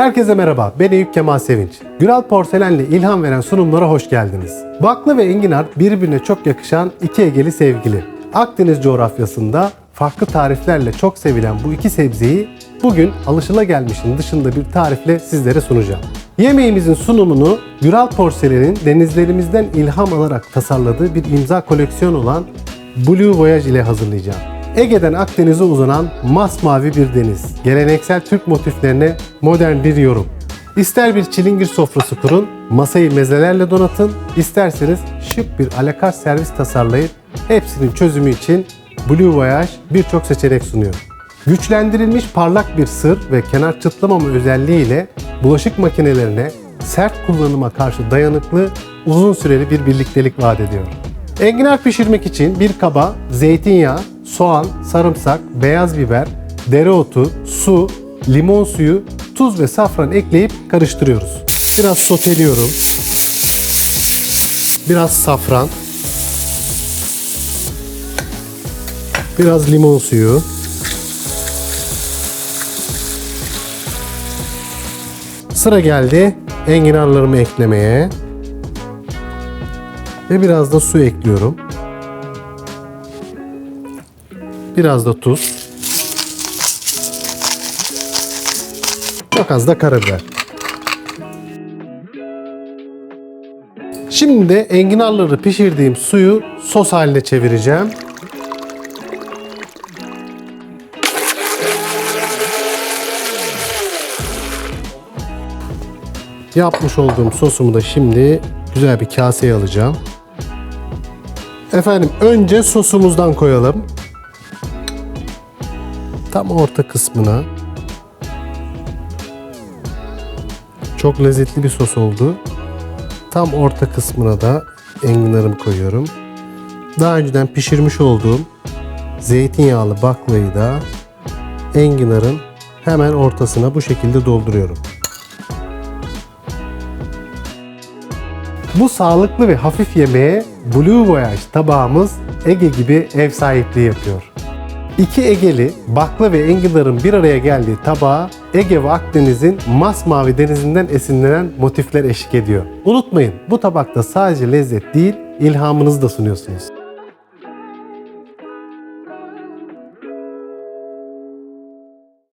Herkese merhaba, ben Eyüp Kemal Sevinç. Güral Porselen'le ilham veren sunumlara hoş geldiniz. Bakla ve enginar birbirine çok yakışan iki Egeli sevgili. Akdeniz coğrafyasında farklı tariflerle çok sevilen bu iki sebzeyi bugün alışılagelmişin dışında bir tarifle sizlere sunacağım. Yemeğimizin sunumunu Güral Porselen'in denizlerimizden ilham alarak tasarladığı bir imza koleksiyon olan Blue Voyage ile hazırlayacağım. Ege'den Akdeniz'e uzanan masmavi bir deniz. Geleneksel Türk motiflerine modern bir yorum. İster bir çilingir sofrası kurun, masayı mezelerle donatın, isterseniz şık bir alakart servis tasarlayıp hepsinin çözümü için Blue Voyage birçok seçenek sunuyor. Güçlendirilmiş parlak bir sır ve kenar çıtlamama özelliğiyle bulaşık makinelerine sert kullanıma karşı dayanıklı, uzun süreli bir birliktelik vaat ediyor. Enginar pişirmek için bir kaba zeytinyağı, soğan, sarımsak, beyaz biber, dereotu, su, limon suyu, tuz ve safran ekleyip karıştırıyoruz. Biraz soteliyorum. Biraz safran. Biraz limon suyu. Sıra geldi enginarlarımı eklemeye. Ve biraz da su ekliyorum. Biraz da tuz. Çok az da karabiber. Şimdi de enginarları pişirdiğim suyu sos haline çevireceğim. Yapmış olduğum sosumu da şimdi güzel bir kaseye alacağım. Efendim önce sosumuzdan koyalım. Tam orta kısmına. Çok lezzetli bir sos oldu. Tam orta kısmına da enginarımı koyuyorum. Daha önceden pişirmiş olduğum zeytinyağlı baklayı da enginarın hemen ortasına bu şekilde dolduruyorum. Bu sağlıklı ve hafif yemeğe Blue Voyage tabağımız Ege gibi ev sahipliği yapıyor. İki Egeli bakla ve enginarın bir araya geldiği tabağa Ege ve Akdeniz'in masmavi denizinden esinlenen motifler eşlik ediyor. Unutmayın bu tabakta sadece lezzet değil ilhamınızı da sunuyorsunuz.